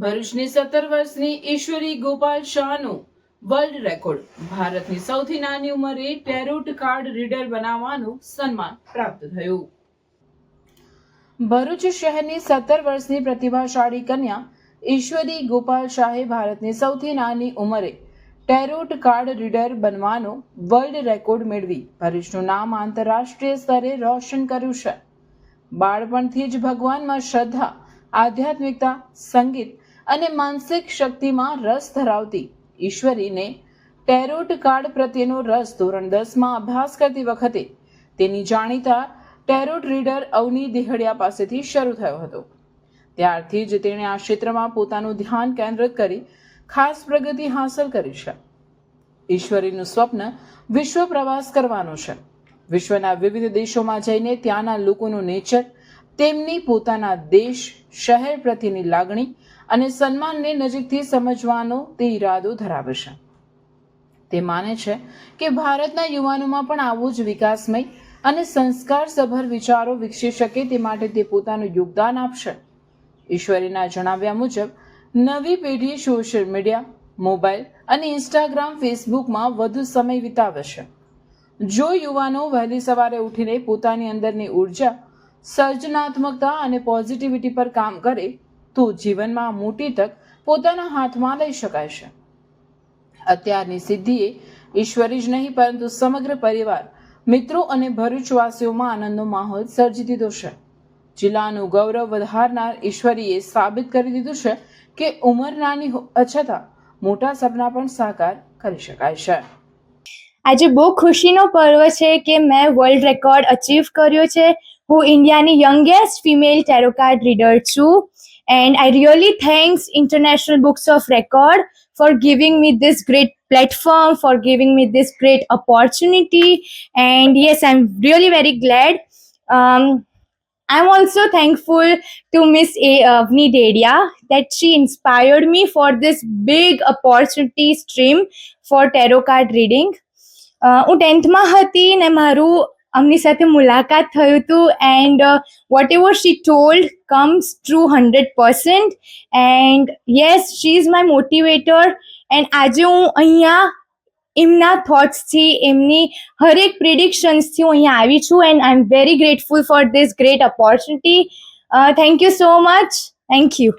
ભરૂચની સત્તર વર્ષની ઈશ્વરી ગોપાલ શાહનું વર્લ્ડ રેકોર્ડ ભારતની સૌથી નાની ઉંમરે ટેરોટ કાર્ડ રીડર બનાવવાનું સન્માન પ્રાપ્ત થયું. ભરૂચ શહેરની સત્તર વર્ષની પ્રતિભાશાળી કન્યા ઈશ્વરી ગોપાલ શાહે ભારતની સૌથી નાની ઉંમરે ટેરોટ કાર્ડ રીડર બનવાનો વર્લ્ડ રેકોર્ડ મેળવી ભરૂચનું નામ આંતરરાષ્ટ્રીય સ્તરે રોશન કર્યું છે. બાળપણથી જ ભગવાનમાં શ્રદ્ધા, આધ્યાત્મિકતા, સંગીત અને માનસિક શક્તિમાં રસ ધરાવતી ઈશ્વરીને ટેરોટ કાર્ડ પ્રત્યેનો રસ ધોરણ દસમાં અભ્યાસ કરતી વખતે તેની જાણીતા ટેરોટ રીડર અવની દેહડિયા પાસેથી શરૂ થયો હતો. ત્યારથી જ તેણે આ ક્ષેત્રમાં પોતાનું ધ્યાન કેન્દ્રિત કરી ખાસ પ્રગતિ હાંસલ કરી છે. ઈશ્વરીનું સ્વપ્ન વિશ્વ પ્રવાસ કરવાનું છે. વિશ્વના વિવિધ દેશોમાં જઈને ત્યાંના લોકોનું નેચર, તેમની પોતાના દેશ, શહેર પ્રત્યેની લાગણી અને સન્માનને નજીકથી સમજવાનો તે ઈરાદો ધરાવે છે. તે માને છે કે ભારતના યુવાનોમાં પણ આવો જ વિકાસમય અને સંસ્કારસભર વિચારો વિકસી શકે તે માટે તે પોતાનું યોગદાન આપશે. ઈશ્વરીના જણાવ્યા મુજબ, નવી પેઢી સોશિયલ મીડિયા, મોબાઈલ અને ઇન્સ્ટાગ્રામ, ફેસબુકમાં વધુ સમય વિતાવે છે. જો યુવાનો વહેલી સવારે ઉઠીને પોતાની અંદરની ઊર્જા, સર્જનાત્મકતા અને પોઝિટિવિટી પર કામ કરે તો જીવનમાં મોટી તક પોતાના હાથમાં લઈ શકાય છે. અત્યારની સિદ્ધિએ ઈશ્વરી જ નહીં, પરંતુ સમગ્ર પરિવાર, મિત્રો અને ભરૂચવાસીઓમાં આનંદનો માહોલ સર્જી દીધો છે. જિલ્લાનું ગૌરવ વધારનાર ઈશ્વરીએ સાબિત કરી દીધું છે કે ઉંમર નાની છતાં મોટા સપના પણ સાકાર કરી શકાય છે. આજે બહુ ખુશીનો પર્વ છે કે મેં વર્લ્ડ રેકોર્ડ અચીવ કર્યો છે. હું ઇન્ડિયાની યંગેસ્ટ ફિમેલ ટેરો રીડર છું. And I really thanks international books of record for giving me this great platform for giving me this great opportunity and yes I am really very glad um, I'm also thankful to Miss A. Avni Dedia that she inspired me for this big opportunity stream for tarot card reading. અ, હું ટેન્થમાં હતી ને મારું અમની સાથે મુલાકાત થયું હતું and whatever she told comes true hundred percent and yes she is my motivator and આજે હું અહીંયા એમના થોટ્સથી એમની હરેક પ્રિડિક્શન્સથી હું અહીંયા આવી છું and I am very grateful for this great opportunity thank you so much thank you